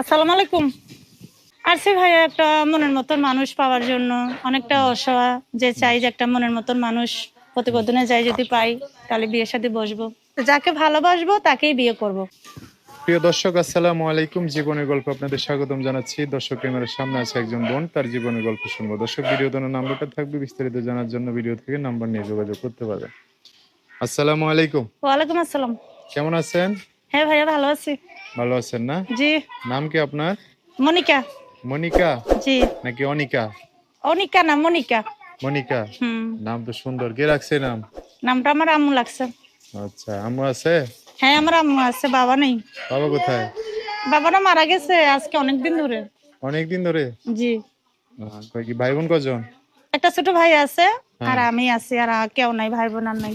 আসসালামু আলাইকুম। আরসি ভাইয়া একটা মনের মতন মানুষ পাওয়ার জন্য অনেকটা অসহায় যে চাই যে একটা মনের মতন মানুষ প্রতিবেদনে যাই যদি পাই তাহলে বিয়ের সাথে বসবো। যাকে ভালোবাসবো তাকেই বিয়ে করব। প্রিয় দর্শক আসসালামু আলাইকুম। জীবনের গল্প আপনাদের স্বাগতম জানাচ্ছি। দর্শক ক্যামেরার সামনে আছে একজন বোন তার জীবনের গল্প শুনব। দর্শক ভিডিও দেওয়ার নাম্বারটা থাকবে বিস্তারিত জানার জন্য ভিডিও থেকে নাম্বার নিয়ে যোগাযোগ করতে পারবেন। আসসালামু আলাইকুম। ওয়ালাইকুম আসসালাম। কেমন আছেন? হ্যাঁ ভাইয়া ভালো আছি। ভালো আছেন না? জি। নাম কি আপনার? মনিকা। মনিকা? জি। নাকি অনিকা? অনিকা না মনিকা। মনিকা? নাম তো সুন্দর। কে রাখছে নাম? নামটা আমার আম্মু লাগছে আচ্ছা আম্মু আছে? হ্যাঁ আমার আম্মু আছে বাবা নেই। বাবা কোথায়? বাবাটা মারা গেছে আজকে অনেকদিন ধরে। অনেকদিন ধরে? জি। কয় কি ভাই বোন কজন? একটা ছোট ভাই আছে আর আমি আছি আর কেউ নাই ভাই বোন আর নাই।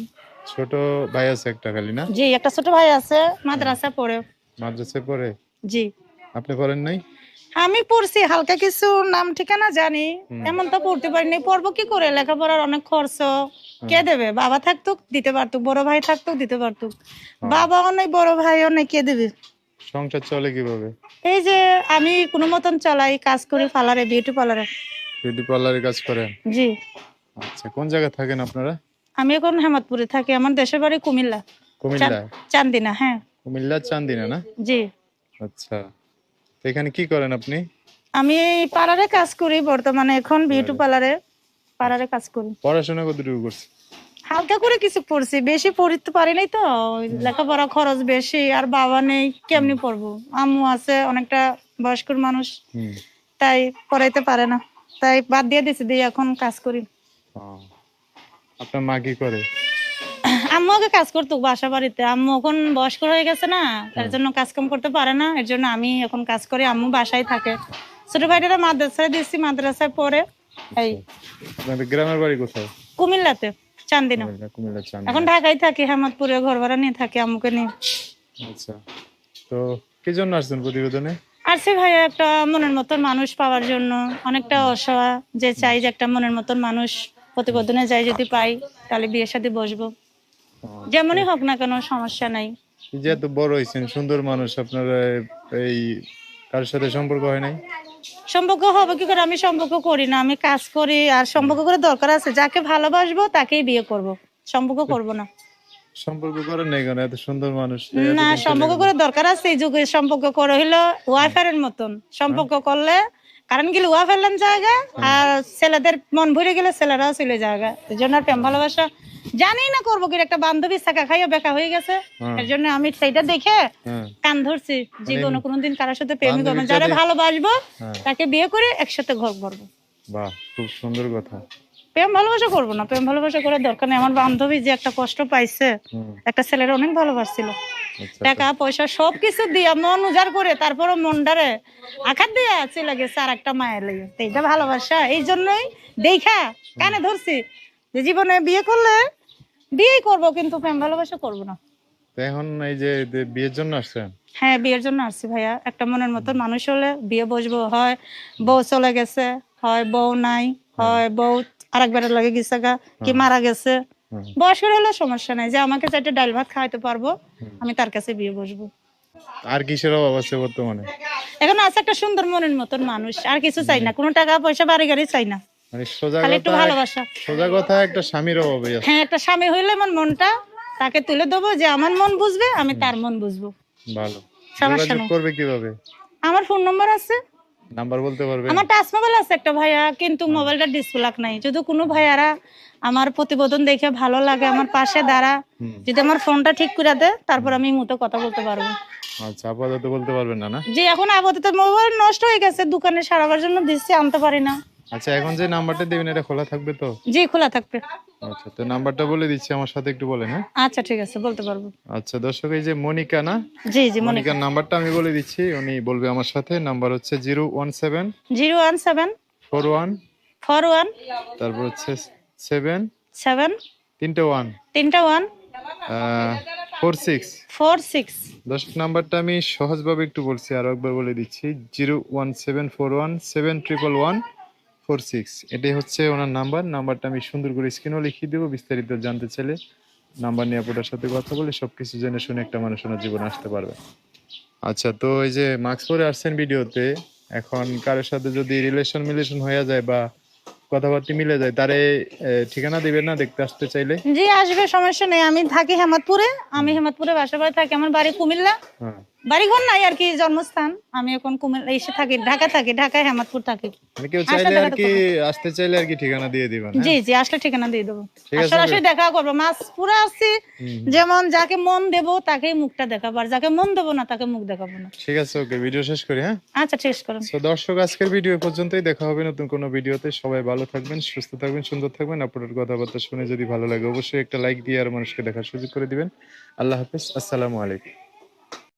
ছোট ভাই আছে একটা খালি না? জি একটা ছোট ভাই আছে মাদ্রাসা পড়ে। মাদ্রাসায় পড়ে? জি। আপনি পড়েন নাই? আমি পড়ছি হালকা কিছু নাম ঠিকানা জানি। এমন তো পড়তে পারিনি। পড়ব কি করে? লেখাপড়ার অনেক খরচ। কে দেবে? বাবা থাকতো দিতে পারতো বড় ভাই থাকতো দিতে পারতো বাবাও নেই বড় ভাইও নেই কে দেবে? সংসার চলে কীভাবে? এই যে আমি কোনো মতন চালাই কাজ করি পার্লারে বিউটি পার্লারে। বিউটি পার্লারে কাজ করেন? জি। আচ্ছা কোন জায়গায় থাকেন আপনারা? আমি এখন হেমাদপুরে থাকি। আমার দেশের বাড়ি কুমিল্লা। কুমিল্লায় চান্দিনা হ্যাঁ। কুমিল্লা চান্দিনা না? জি। আচ্ছা। তো এখানে কি করেন আপনি? আমি পার্লারে কাজ করি বর্তমানে এখন বিউটি পার্লারে পার্লারে কাজ করি। পড়াশোনা কতটুকু করছেন? হালকা করে কিছু পড়ছি বেশি পড়তে পারি নাই তো লেখাপড়া খরচ বেশি আর বাবা নেই কেমনি পড়ব? আম্মু আছে অনেকটা বয়স্ক মানুষ তাই পড়াইতে পারে না। তাই বাদ দিয়ে দিছি দিয়ে এখন কাজ করি। আপনার মা কি করে? আম্মু আগে কাজ করতো বাসা বাড়িতে আম্মু এখন বয়স্ক হয়ে গেছে না এর জন্য কাজ কাম করতে পারে না এর জন্য আমি এখন কাজ করি আম্মু বাসায় থাকে। ছোট ভাইটারা মাদ্রাসায় দিচ্ছি মাদ্রাসায় পড়ে। এই গ্রামের বাড়ি কোথায়? কুমিল্লাতে চান্দিনা। এখন ঢাকায় থাকি হেমতপুরে ঘর ভাড়া নিয়ে থাকি আম্মুকে নিয়ে। আচ্ছা। তো কি জন্য আসছেন প্রতিবেদনে? ভাইয়া একটা মনের মতন মানুষ পাওয়ার জন্য অনেকটা অসহায়। যে চাই যে একটা মনের মতন মানুষ প্রতিবেদনে যাই যদি পাই তাহলে বিয়ের সাথে বসবো। যেমনই হোক না কেন সমস্যা নাই। যেহেতু বড় হয়েছেন সুন্দর মানুষ আপনারা এই কার সাথে সম্পর্ক হয় নাই? সম্পর্ক হবে কি করে? আমি সম্পর্ক করি না। আমি কাজ করি আর সম্পর্ক করে দরকার আছে। যাকে ভালোবাসবো তাকেই বিয়ে করব। সম্পর্ক করব না। সম্পর্ক করেন নাই কেন? এত সুন্দর মানুষ না সম্পর্ক করে দরকার আছে। এই যুগে সম্পর্ক করে হইল ওয়াইফারের মতন। সম্পর্ক করলে কারণ গেলে ওয়াইফার জায়গা আর ছেলেদের মন ভরে গেলে ছেলেরাও চলে জায়গা এই জন্য প্রেম ভালোবাসা জানি না করব কি একটা বান্ধবী শাখা খাইয়া বেকা হয়ে গেছে। এর জন্য আমি সেইটা দেখে কান ধরছি জীবনে কোনোদিন কারোর সাথে প্রেমিক হবে যারা ভালোবাসবো হ্যাঁ। তাকে বিয়ে করে একসাথে ঘর করব। বাহ খুব সুন্দর কথা। প্রেম ভালোবাসা করব না প্রেম ভালোবাসা করার দরকার নেই। আমার বান্ধবী যে একটা কষ্ট পাইছে একটা ছেলের অনেক ভালোবাসছিল। আচ্ছা টাকা পয়সা সবকিছু দিয়া মন উজাড় করে তারপরে মনটারে আঘাত দিয়া চলে গেছে আর একটা মায়ের লেগে। এইটা ভালোবাসা এই জন্যই দেখা কানে ধরছি। যে জীবনে বিয়ে করলে বিয়েই করব কিন্তু প্রেম ভালোবাসা করব না। তো এখন এই যে বিয়ের জন্য আসছেন? হ্যাঁ বিয়ের জন্য আসছি ভাইয়া। একটা মনের মতন মানুষ হলে বিয়ে বসবো হয় বউ চলে গেছে হয় বউ নাই হয় বউ আরেকবারের লাগে গেছে গা কি মারা গেছে। হুম। বয়সের হলে সমস্যা নাই যে আমাকে চারটে ডাল ভাত খাওয়াইতে পারব আমি তার কাছে বিয়ে বসবো। আর কিসের অভাব আছে বর্তমানে? এখন আছে একটা সুন্দর মনের মতন মানুষ আর কিছু চাই না কোনো টাকা পয়সা বাড়ি গাড়ি চাই না। মানে সোজা একটু ভালোবাসা। সোজা কথা একটা স্বামীর অভাবে হ্যাঁ একটা স্বামী হইলে আমার মনটা তাকে তুলে দেবো যে আমার মন বুঝবে আমি তার মন বুঝব। ভালো। সমস্যা করবে কীভাবে? আমার ফোন নম্বর আছে। নাম্বার বলতে পারবে? আমার টাচ মোবাইল আছে একটা ভাইয়া কিন্তু মোবাইলটা নাই। যদি কোনো ভাইয়ারা আমার প্রতিবেদন দেখে ভালো লাগে আমার পাশে দাঁড়া যদি আমার ফোনটা ঠিক করে দেয় তারপর আমি মতো কথা বলতে পারব। আচ্ছা আপাতত বলতে পারবেন না না? যে এখন আপাতত মোবাইল নষ্ট হয়ে গেছে দোকানে সারাবার জন্য দিচ্ছি আনতে পারি না। আচ্ছা এখন যে নাম্বারটা দিবেন এটা খোলা থাকবে তো? জি খোলা থাকবে। আচ্ছা তো নাম্বারটা বলে দিচ্ছি আমার সাথে একটু বলেন হ্যাঁ? আচ্ছা ঠিক আছে বলতে পারব। আচ্ছা দর্শক এই যে মনিকা না? জি জি মনে মনিকার নাম্বারটা আমি বলে দিচ্ছি উনি বলবে আমার সাথে নাম্বার হচ্ছে zero one seven zero one seven four one four one তারপর হচ্ছে সেভেন সেভেন তিনটে ওয়ান তিনটা one four six four six দর্শক নাম্বারটা আমি সহজভাবে একটু বলছি আরও একবার বলে দিচ্ছি zero one seven four one seven triple one four six এটাই হচ্ছে ওনার নাম্বার। নাম্বারটা আমি সুন্দর করে স্ক্রিনও লিখিয়ে দেবো বিস্তারিত জানতে চাইলে নাম্বার নিয়ে আপনার সাথে কথা বলে সবকিছু জেনে শুনে একটা মানুষ ওনার জীবনে আসতে পারবে। আচ্ছা তো এই যে মাস্ক পরে আসছেন ভিডিওতে এখন কারোর সাথে যদি রিলেশন মিলেশন হয়ে যায় বা কথাবার্তা মিলে যায় তারে ঠিকানা দিবেন না দেখতে আসতে চাইলে? জি আসবে সমস্যা নেই। আমি থাকি হেমাদপুরে আমি হেমাদপুরে বাসা বাড়ি থাকি। আমার বাড়ি কুমিল্লা। হ্যাঁ বাড়ি ঘর নাই আর কি জন্মস্থান। আমি এখন কুমিল্লা এসে থাকি ঢাকা থাকি ঢাকায় হেমাদপুর থাকি। মানে কেউ চাইলে আর কি আসতে চাইলে আর কি ঠিকানা দিয়ে দিবেন? জি জি আসলে ঠিকানা দিয়ে দেবো। সরাসরি দেখা করব। মাছ পুরো আসছি যেমন যাকে মন দেব তাকেই মুখটা দেখাবো আর যাকে মন দেবো না তাকে মুখ দেখাবো না। ঠিক আছে ওকে ভিডিও শেষ করি হ্যাঁ? আচ্ছা শেষ করুন। তো দর্শক আজকের ভিডিও পর্যন্তই। দেখা হবে নতুন কোনো ভিডিওতে সবাই ভালো থাকবেন সুস্থ থাকবেন সুন্দর থাকবেন। আপনার কথাবার্তা শুনে যদি ভালো লাগে অবশ্যই একটা লাইক দিয়ে আর মানুষকে দেখার সুযোগ করে দিবেন। আল্লাহ হাফেজ আসসালামু আলাইকুম।